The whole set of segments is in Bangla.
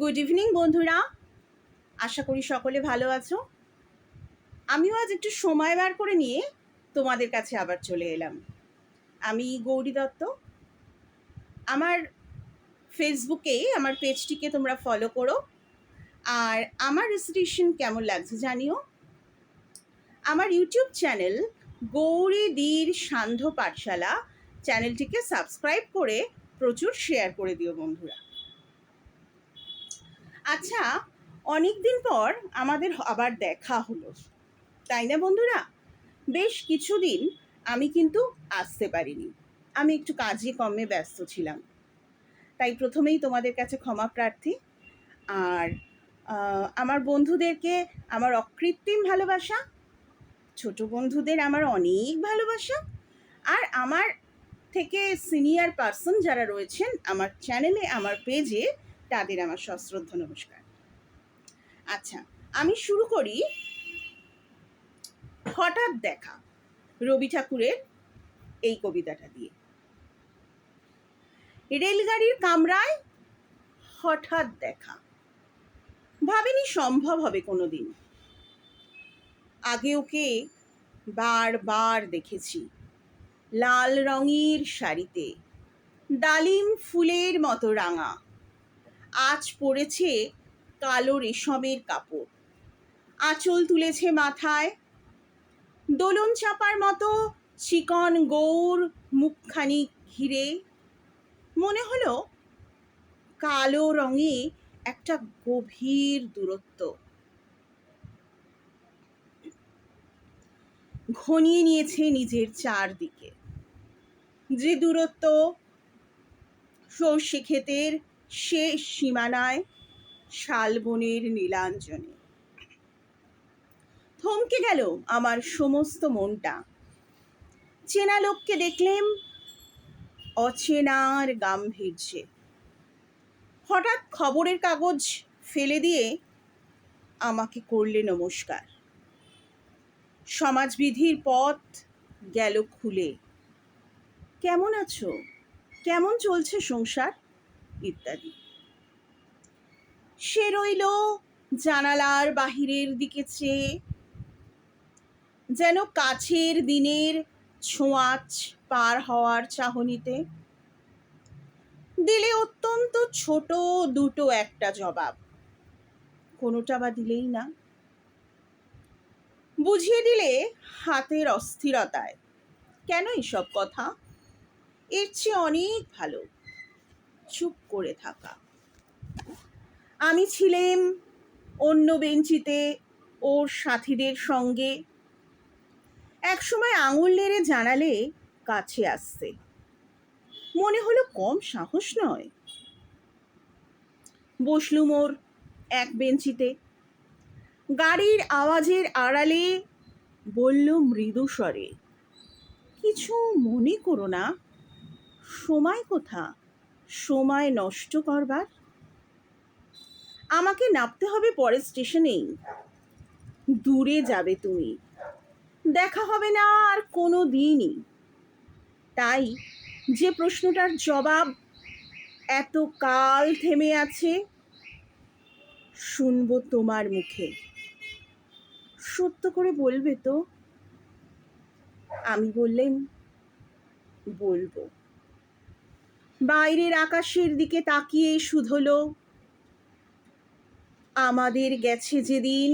গুড ইভিনিং বন্ধুরা। আশা করি সকলে ভালো আছো। আমিও আজ একটু সময় বার করে নিয়ে তোমাদের কাছে আবার চলে এলাম। আমি গৌরী দত্ত। আমার ফেসবুকে আমার পেজটিকে তোমরা ফলো করো। আর আমার রেসিটেশন কেমন লাগছে জানিও। আমার ইউটিউব চ্যানেল গৌরী দীর সান্ধ্য পাঠশালা চ্যানেলটিকে সাবস্ক্রাইব করে প্রচুর শেয়ার করে দিও বন্ধুরা। আচ্ছা অনেক দিন পর আমাদের আবার দেখা হলো। তাই না বন্ধুরা? বেশ কিছুদিন আমি কিন্তু আসতে পারিনি। আমি একটু কাজে কমে ব্যস্ত ছিলাম। তাই প্রথমেই তোমাদের কাছে ক্ষমা প্রার্থী। আর আমার বন্ধুদেরকে আমার অকৃত্রিম ভালোবাসা, ছোট বন্ধুদের আমার অনেক ভালোবাসা, আর আমার থেকে সিনিয়র পার্সন যারা রয়েছেন আমার চ্যানেলে, আমার পেজে তাদের আমার সশ্রদ্ধ নমস্কার। আচ্ছা আমি শুরু করি হঠাৎ দেখা রবি ঠাকুরের এই কবিতাটা দিয়ে। রেলগাড়ির কামরায় হঠাৎ দেখা। ভাবিনি সম্ভব হবে কোনো দিন আগে ওকে বারবার দেখেছি। লাল রঙের শাড়িতে, ডালিম ফুলের মতো রাঙা। আজ পড়েছে কালো রেশমের কাপড়। আঁচল তুলেছে মাথায়। দোলন চাপার মতো চিকন গৌর মুখখানি ঘিরে। মনে হলো কালো রঙে একটা গভীর দূরত্ব। ঘনিয়ে নিয়েছে নিজের চারদিকে। যে দূরত্ব সর্ষে ক্ষেতের শেষ সীমানায় শালবনের নীলাঞ্জনে। থমকে গেল আমার সমস্ত মনটা। চেনা লোককে দেখলেম অচেনার গাম্ভীর্যে। হঠাৎ খবরের কাগজ ফেলে দিয়ে আমাকে করলে নমস্কার। সমাজবিধির পথ গেল খুলে। কেমন আছো? কেমন চলছে সংসার? ইত্যাদি। সে রইল জানালার বাহিরের দিকে চেয়ে, যেন কাছের দিনের ছোঁয়াচ পার হওয়ার চাহনিতে। দিলে অত্যন্ত ছোট দুটো একটা জবাব। কোনোটা বা দিলেই না। বুঝিয়ে দিলে হাতের অস্থিরতায়। কেন এসব কথা? এর চেয়ে অনেক ভালো। চুপ করে থাকা। আমি ছিলাম অন্য বেঞ্চিতে ওর সাথীদের সঙ্গে। একসময় আঙুল নেড়ে জানালে কাছে আসছে। মনে হলো কম সাহস নয়। বসলুম ওর এক বেঞ্চিতে। গাড়ির আওয়াজের আড়ালে বলল মৃদু স্বরে, কিছু মনে করো না, সময় কোথা? সময় নষ্ট করবার? আমাকে নামতে হবে পরের স্টেশনেই। দূরে যাবে তুমি। দেখা হবে না আর কোনো দিনই। তাই যে প্রশ্নটার জবাব এত কাল থেমে আছে, শুনব তোমার মুখে। সত্য করে বলবে তো? আমি বললেন বলব। বাইরের আকাশের দিকে তাকিয়ে শুধলো, আমাদের গেছে যেদিন,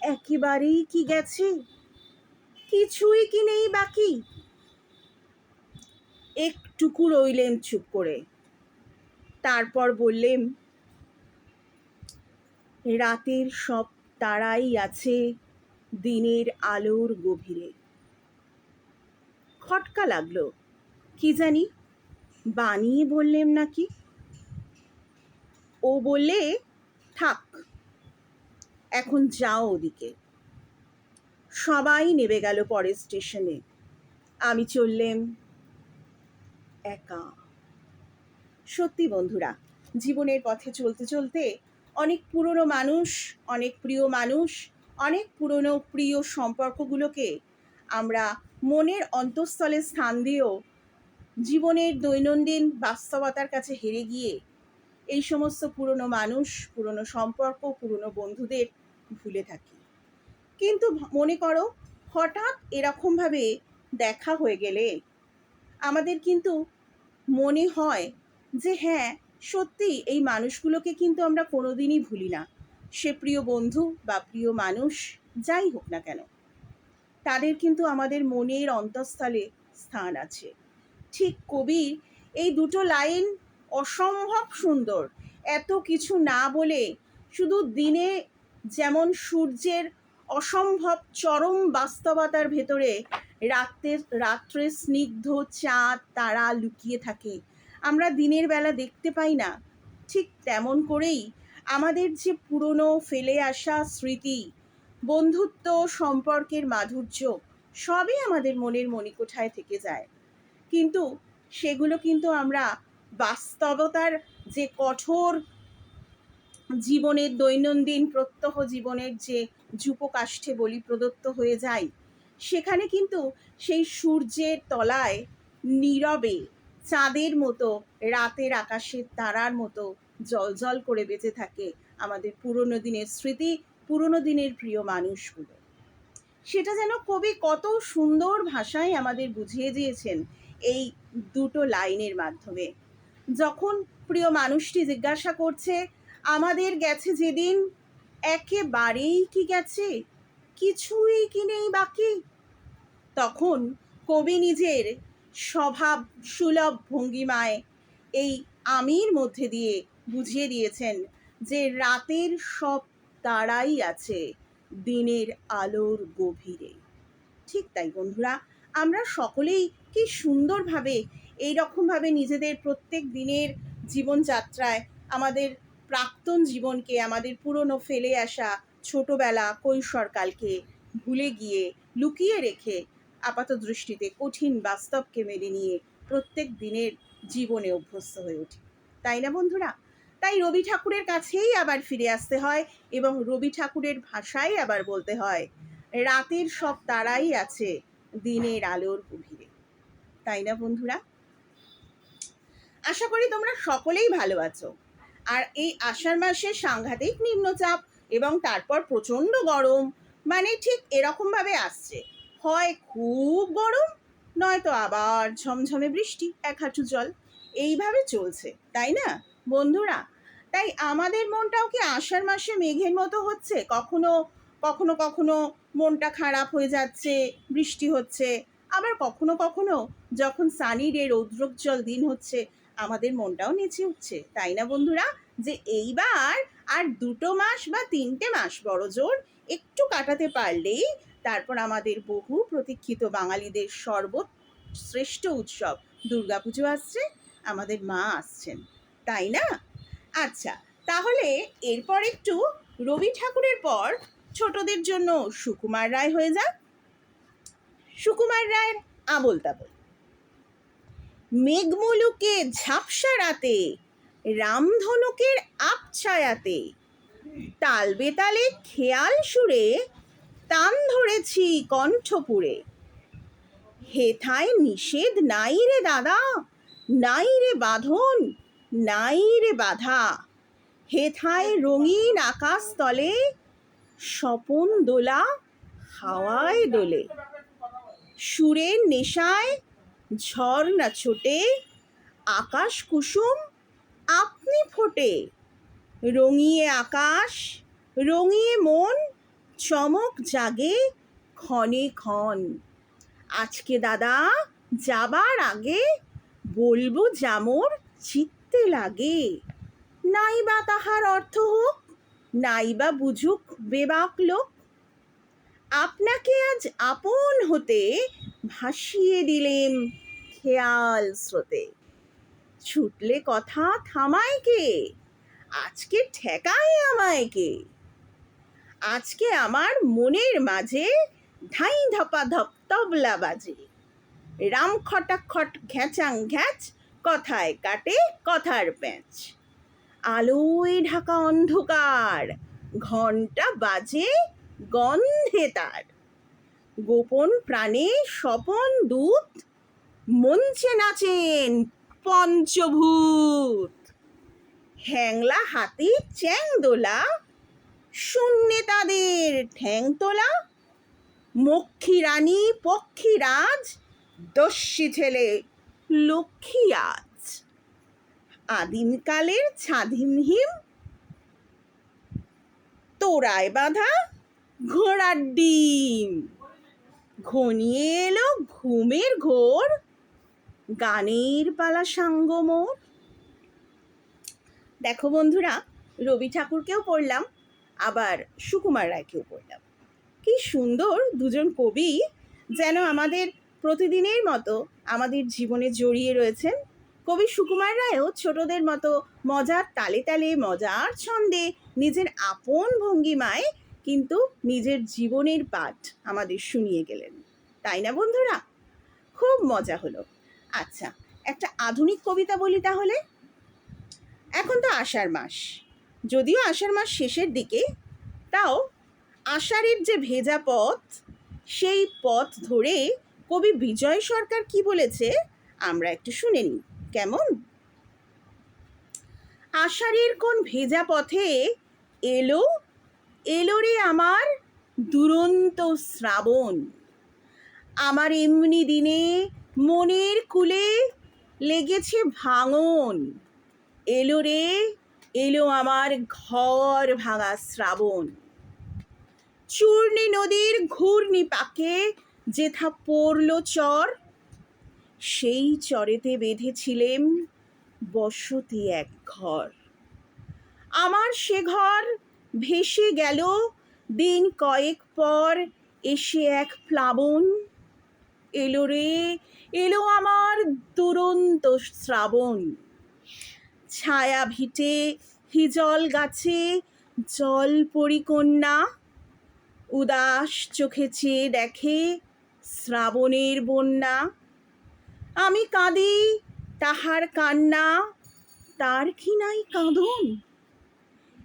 একেবারেই কি গেছে? কিছুই কি নেই বাকি? একটুকু রইলেন চুপ করে। তারপর বললেন রাতের সব তারাই আছে দিনের আলোর গভীরে। খটকা লাগল, কি জানি? বানিয়ে বললেম নাকি? ও বললে, থাক, এখন যাও ওদিকে। সবাই নেবে গেল পরের স্টেশনে আমি চললেম। একা। সত্যি বন্ধুরা, জীবনের পথে চলতে চলতে অনেক পুরনো মানুষ, অনেক প্রিয় মানুষ, অনেক পুরনো প্রিয় সম্পর্কগুলোকে আমরা মনের অন্তঃস্থলে স্থান দিয়েও জীবনের দৈনন্দিন বাস্তবতার কাছে হেরে গিয়ে এই সমস্ত পুরনো মানুষ, পুরনো সম্পর্ক, পুরনো বন্ধুদের ভুলে থাকি। কিন্তু মনে করো, হঠাৎ এরকমভাবে দেখা হয়ে গেলে আমাদের কিন্তু মনে হয় যে হ্যাঁ সত্যি এই মানুষগুলোকে কিন্তু আমরা কোনোদিনই ভুলি না। সে প্রিয় বন্ধু বা প্রিয় মানুষ, যাই হোক না কেন, তাদের কিন্তু আমাদের মনের অন্তঃস্থলে স্থান আছে। ঠিক কবির এই দুটো লাইন অসম্ভব সুন্দর। এত কিছু না বলে শুধু দিনে যেমন সূর্যের অসম্ভব চরম বাস্তবতার ভেতরে রাত্রের রাত্রে স্নিগ্ধ চাঁদ, তারা লুকিয়ে থাকে। আমরা দিনের বেলা দেখতে পাই না। ঠিক তেমন করেই আমাদের যে পুরনো ফেলে আসা স্মৃতি, বন্ধুত্ব, সম্পর্কের মাধুর্য, সবই আমাদের মনের মণিকোঠায় থেকে যায়। কিন্তু সেগুলো কিন্তু আমরা বাস্তবতার যে কঠোর জীবনের, দৈনন্দিন, প্রত্যহ জীবনের যে যুপকাষ্ঠে বলি প্রদত্ত হয়ে যায় সেখানে কিন্তু সেই সূর্যের তলায়, নীরবে, চাঁদের মতো, রাতের আকাশের তারার মতো জল করে বেঁচে থাকে আমাদের পুরনো দিনের স্মৃতি, পুরনো দিনের প্রিয় মানুষগুলো। সেটা যেন কবি কত সুন্দর ভাষায় আমাদের বুঝিয়ে দিয়েছেন এই দুটো লাইনের মাধ্যমে। যখন প্রিয় মানুষটি জিজ্ঞাসা করছে, আমাদের গেছে যেদিন? একেবারেই কি গেছে? কিছুই কি নেই বাকি? তখন কবি নিজের স্বভাব সুলভ ভঙ্গিমায় এই আমির মধ্যে দিয়ে বুঝিয়ে দিয়েছেন যে রাতের সব তারাই আছে দিনের আলোর গভীরে। ঠিক তাই বন্ধুরা, আমরা সকলেই কি সুন্দরভাবে এই রকমভাবে নিজেদের প্রত্যেক দিনের জীবনযাত্রায় আমাদের প্রাক্তন জীবনকে, আমাদের পুরনো ফেলে আসা ছোটবেলা কৈশোরকালকে ভুলে গিয়ে লুকিয়ে রেখে আপাত দৃষ্টিতে কঠিন বাস্তবকে মেনে নিয়ে প্রত্যেক দিনের জীবনে অভ্যস্ত হয়ে ওঠে তাই না বন্ধুরা? তাই রবি ঠাকুরের কাছেই আবার ফিরে আসতে হয় এবং রবি ঠাকুরের ভাষায় আবার বলতে হয়, রাতের সব তারাই আছে দিনের আলোর গভীরে। তাই না, বন্ধুরা? আশা করি তোমরা সকলেই ভালো আছো। আর এই আষাঢ় মাসে সাংঘাতিক নিম্নচাপ এবং তারপর প্রচণ্ড গরম মানে ঠিক এরকমভাবে আসছে। হয় খুব গরম, নয়তো আবার ঝমঝমে বৃষ্টি, এক হাঁটু জল। এইভাবে চলছে, তাই না, বন্ধুরা? তাই আমাদের মনটাও কি আষাঢ় মাসে মেঘের মতো হচ্ছে? কখনো কখনো কখনো মনটা খারাপ হয়ে যাচ্ছে, বৃষ্টি হচ্ছে আবার কখনো কখনো যখন সানির এর রৌদ্রোজ্জ্বল দিন হচ্ছে, আমাদের মনটাও নেচে উঠছে। তাই না বন্ধুরা? যে এইবার আর দুটো মাস বা তিনটে মাস বড় জোর একটু কাটাতে পারলেই তারপর আমাদের বহু প্রতীক্ষিত বাঙালিদের সর্বশ্রেষ্ঠ উৎসব দুর্গাপুজো আসছে, আমাদের মা আসছেন। তাই না? আচ্ছা তাহলে এরপর একটু রবি ঠাকুরের পর ছোটদের জন্য সুকুমার রায় হয়ে যাক। সুকুমার রায়ের আবল তাবল মেঘমুলুকে ঝাপসা রাতে, রামধনুকের আপছায়াতে তাল বেতালে খেয়াল সুরে তান ধরেছি কণ্ঠপুরে। হেথায় নিষেধ নাই রে দাদা, নাই রে বাঁধন, নাই রে বাধা। হেথায় রঙিন আকাশ তলে, স্বপন দোলা হাওয়ায় দোলে। সুরের নেশায় ঝর্ণা ছোটে, আকাশ কুসুম, আপনি ফোটে। রঙিয়ে আকাশ, রঙিয়ে মন, চমক জাগে ক্ষণে ক্ষণ। আজকে দাদা, যাবার আগে বলব জামর চিত্তে লাগে। নাইবা তাহার অর্থ হোক, নাইবা বুঝুক বেবাক লোক আপনাকে আজ আপন হতে ভাসিয়ে দিলেম খেয়াল স্রোতে। ছুটলে কথা থামায় কে? আজকে ঠেকায় আমায় কে? আজকে আমার মনের মাঝে ধাই ধপা ধপ তবলা বাজে। রাম খটাখট ঘ্যাচাং ঘ্যাচ, কথায় কাটে কথার প্যাঁচ। আলোয় ঢাকা অন্ধকার ঘণ্টা বাজে গন্ধে তার। গোপন প্রাণে স্বপন দূত, মঞ্চে নাচেন পঞ্চভূত। হ্যাংলা হাতি চ্যাং দোলা, শূন্যে তাদের ঠ্যাং তোলা, মক্ষী রানী পক্ষী রাজ দস্যি ছেলে লক্ষ্মী আজ আদিমকালের ছাদিমহিম তোরায় বাঁধা ঘোড়ার ডিম। ঘনিয়ে এলো ঘুমের ঘোর, গানের পালা সাঙ্গ মোর। দেখো বন্ধুরা, রবি ঠাকুরকেও পড়লাম, আবার সুকুমার রায়কেও পড়লাম। কি সুন্দর দুজন কবি যেন আমাদের প্রতিদিনের মতো আমাদের জীবনে জড়িয়ে রয়েছেন। কবি সুকুমার রায়ও ছোটদের মতো মজার তালে তালে, মজার ছন্দে নিজের আপন ভঙ্গিমায় কিন্তু নিজের জীবনের পাঠ আমাদের শুনিয়ে গেলেন। তাই না বন্ধুরা? খুব মজা হলো। আচ্ছা একটা আধুনিক কবিতা বলি তাহলে? এখন তো আষাঢ় মাস। যদিও আষাঢ় মাস শেষের দিকে, তাও আষাঢ়ের যে ভেজা পথ, সেই পথ ধরে কবি বিজয় সরকার কি বলেছে, আমরা একটু শুনে নিই। কেমন? আষাঢ়ের কোন ভেজা পথে এলো এলো রে আমার দুরন্ত শ্রাবণ। আমার এমনি দিনে মনের কুলে লেগেছে ভাঙন। এলো রে, এলো আমার ঘর ভাঙা শ্রাবণ। চূর্ণী নদীর ঘূর্ণি পাকে যেথা পড়ল চর, সেই চরেতে বেঁধেছিলেম বসতি এক ঘর। আমার সে ঘর ভেসে গেল। দিন কয়েক পর এসে এক প্লাবন এলো রে, এলো আমার দুরন্ত শ্রাবণ। ছায়া ভিটে হিজল গাছে জল পরিকন্যা, উদাস চোখে চেয়ে দেখে শ্রাবণের বন্যা। আমি কাঁদি, তাহার কান্না, তার কি নাই কাঁদন।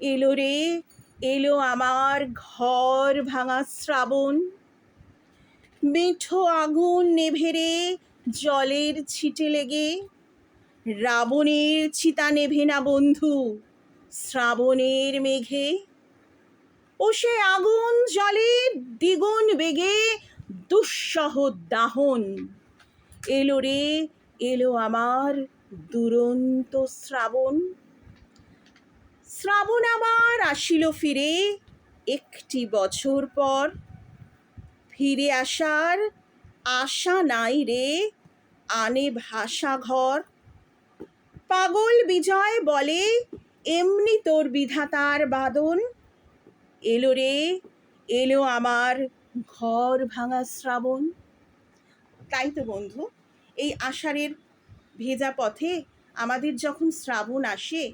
এলো রে, এলো আমার ঘর ভাঙা শ্রাবণ। মিঠো আগুন নেভেরে জলের ছিটে লেগে। রাবণের চিতা নেভে না বন্ধু, শ্রাবণের মেঘে। ও সে আগুন জলে দ্বিগুণ বেগে, দুঃসহ দাহন। এলো রে, এলো আমার দুরন্ত শ্রাবণ। শ্রাবণ আমার আসিল ফিরে। একটি বছর পর ফিরে আসার আশা নাই রে, আনে ভাষা ঘর। পাগল বিজয় বলে, এমনি তোর বিধাতার বাদন। এলো রে, এলো আমার ঘর ভাঙা শ্রাবণ। তাই তো বন্ধু, এই আষাঢ়ের ভেজা পথে আমাদের যখন শ্রাবণ আসে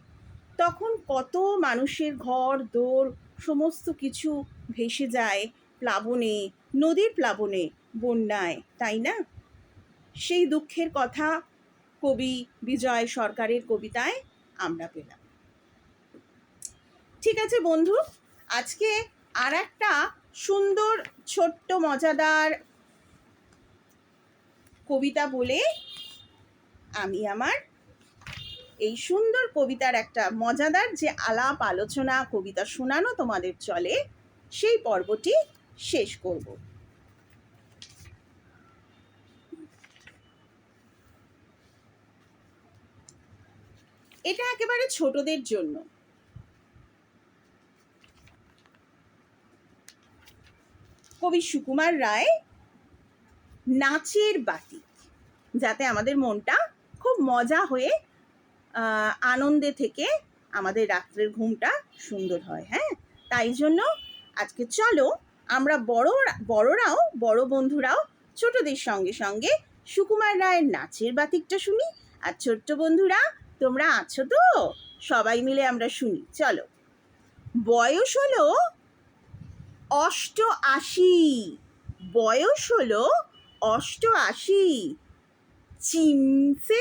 তখন কত মানুষের ঘর, দোর, সমস্ত কিছু ভেসে যায় প্লাবনে, নদীর প্লাবনে, বন্যায়, তাই না? সেই দুঃখের কথা কবি বিজয় সরকারের কবিতায় আমরা পেলাম। ঠিক আছে বন্ধু, আজকে আর একটা সুন্দর, ছোট্ট, মজাদার কবিতা বলে আমি আমার এই সুন্দর কবিতার একটা মজাদার যে আলাপ আলোচনা, কবিতা শোনানো তোমাদের চলে, সেই পর্বটি শেষ করব। এটা একেবারে ছোটদের জন্য। কবি সুকুমার রায় নাচের বাতি যাতে আমাদের মনটা খুব মজা হয়ে আনন্দে থেকে আমাদের রাত্রের ঘুমটা সুন্দর হয় হ্যাঁ? তাই জন্য আজকে চলো আমরা বড় বড়রাও, বড় বন্ধুরাও ছোটদের সঙ্গে সঙ্গে সুকুমার রায়ের নাচের বাতিকটা শুনি। আর ছোট্ট বন্ধুরা, তোমরা আছো তো? সবাই মিলে আমরা শুনি, চলো। বয়স হলো অষ্ট আশি বয়স হলো অষ্ট আশি চিমসে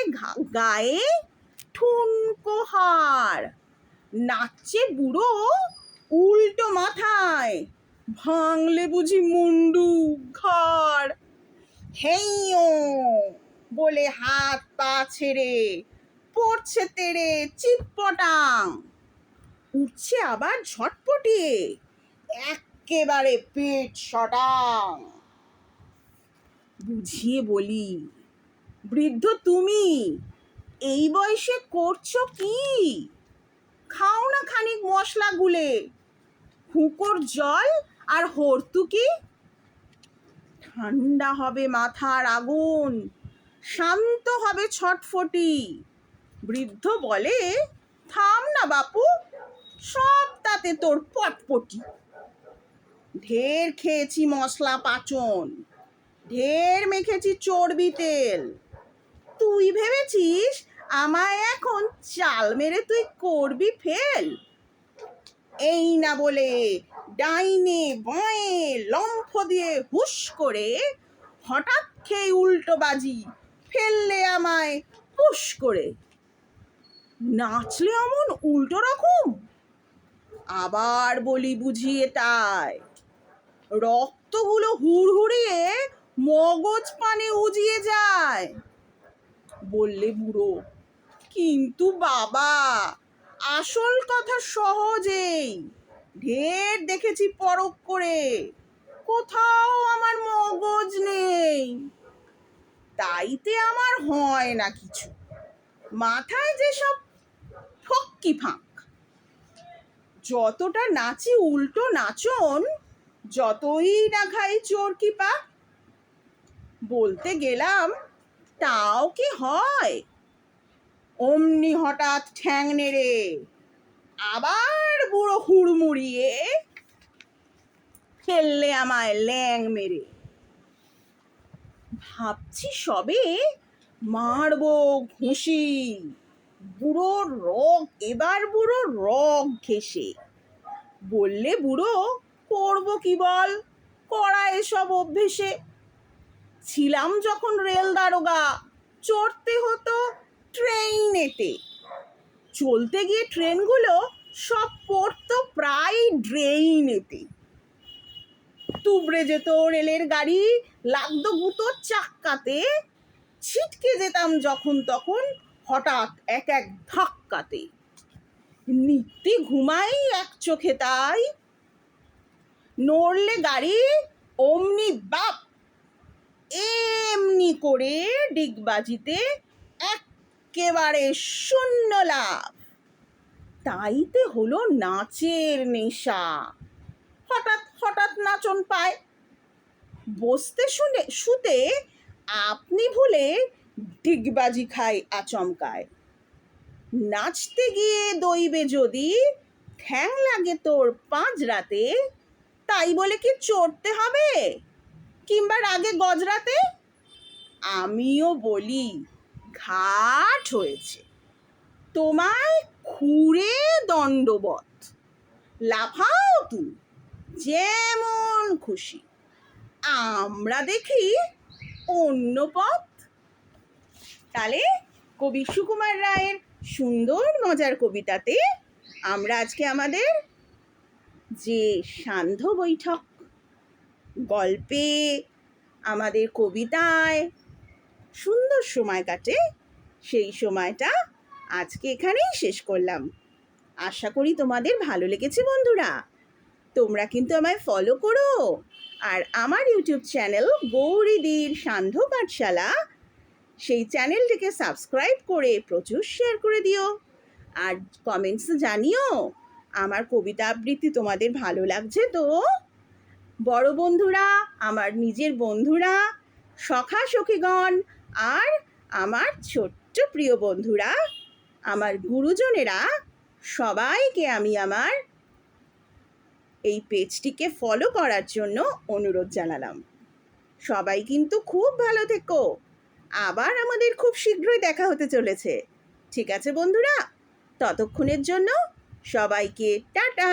গায়ে ঠুনকো হার নাচছে বুড়ো উল্টো মাথায়, ভাঙলে বুঝি মুন্ডু ঘাড় হেইও বলে হাত পা ছেড়ে, পড়ছে তেড়ে চিটপটাং উঠছে আবার ঝটপটিয়ে, একেবারে পেট সটাং। বুঝিয়ে বলি, বৃদ্ধ তুমি এই বয়সে করছ কি? খাও না খানিক মশলা গুলে। হুঁকোর জল আর হর্তুকি? ঠান্ডা হবে মাথার আগুন, শান্ত হবে ছটফটি। বৃদ্ধ বলে, থাম না বাপু, সব তাতে তোর পটপটি। ঢের খেয়েছি মশলা পাচন, ঢের মেখেছি চর্বি তেল। তুই ভেবেছিস আমায় এখন চাল মেরে তুই করবি ফেল? এই না বলে ডাইনে বাঁয়ে লম্ফ দিয়ে হুশ করে হঠাৎ খেয়ে উল্টো বাজি ফেললে আমায় পুশ করে। নাচলে অমন উল্টো রকম? আবার বলি বুঝিয়ে তাই রক্তগুলো হুড়হুড়িয়ে মগজ পানে উজিয়ে যায়। বললে বুড়ো কিন্তু বাবা, আসল কথা সহজেই। ঢের দেখেছি পরক করে। কোথাও আমার মগজ নেই। তাইতে আমার হয় না কিছু। মাথায় যেসব ফক্কি ফাঁক। যতটা নাচি উল্টো নাচন, যতই না খাই চোরকি পা বলতে গেলাম, তাও কি হয়? অমনি হঠাৎ ঠ্যাং নেড়ে আবার বুড়ো হুড়মুড়িয়ে ফেললে আমায় ল্যাং মেরে। ভাবছি সবে মারবো ঘুষি। বুড়ো রগ, এবার বুড়ো রগ ঘেসে বললে, বুড়ো, করব কি বল? করা এসব অভ্যেসে। ছিলাম যখন রেল দারোগা, চড়তে হতো ট্রেনেতে চলতে গিয়ে ট্রেনগুলো সব পড়তো প্রায় ড্রেইনেতে তুবড়ে যেত রেলের গাড়ি, লাগতো গুঁতোর চাক্কাতে। ছিটকে যেতাম যখন তখন হঠাৎ এক এক ধাক্কাতে। নিত্যে ঘুমাই এক চোখে তাই। নড়লে গাড়ি অমনি বাপ। এমনি করে ডিগবাজিতে একেবারে শূন্য লাভ। তাইতে হলো নাচের নেশা। হঠাৎ হঠাৎ নাচন পায়। বসতে শুনে, শুতে আপনি ভুলে ডিগবাজি খায় আচমকায়। নাচতে গিয়ে দইবে যদি ঠ্যাং লাগে তোর পাঁচ রাতে, তাই বলে কি চড়তে হবে? কিংবা রাগে গজরাতে? আমিও বলি ঘাট হয়েছে। তোমায় খুঁড়ে দণ্ডবত লাফাও তুমি, যেমন খুশি। আমরা দেখি অন্য পথ। তাহলে কবি সুকুমার রায়ের সুন্দর মজার কবিতাতে আমরা আজকে আমাদের যে সান্ধ্য বৈঠক, গল্পে আমাদের কবিতায় সুন্দর সময় কাটে। সেই সময়টা আজকে এখানেই শেষ করলাম। আশা করি তোমাদের ভালো লেগেছে বন্ধুরা। তোমরা কিন্তু আমায় ফলো করো। আর আমার ইউটিউব চ্যানেল গৌরীদির সান্ধ্য পাঠশালা, সেই চ্যানেলটিকে সাবস্ক্রাইব করে প্রচুর শেয়ার করে দিও। আর কমেন্টস জানিও, আমার কবিতা আবৃত্তি তোমাদের ভালো লাগছে তো? বড় বন্ধুরা, আমার নিজের বন্ধুরা সখা সখীগণ আর আমার ছোট্ট প্রিয় বন্ধুরা, আমার গুরুজনেরা, সবাইকে আমি আমার এই পেজটিকে ফলো করার জন্য অনুরোধ জানালাম। সবাই কিন্তু খুব ভালো থেকো। আবার আমাদের খুব শীঘ্রই দেখা হতে চলেছে। ঠিক আছে বন্ধুরা? ততক্ষণের জন্য সবাইকে টাটা!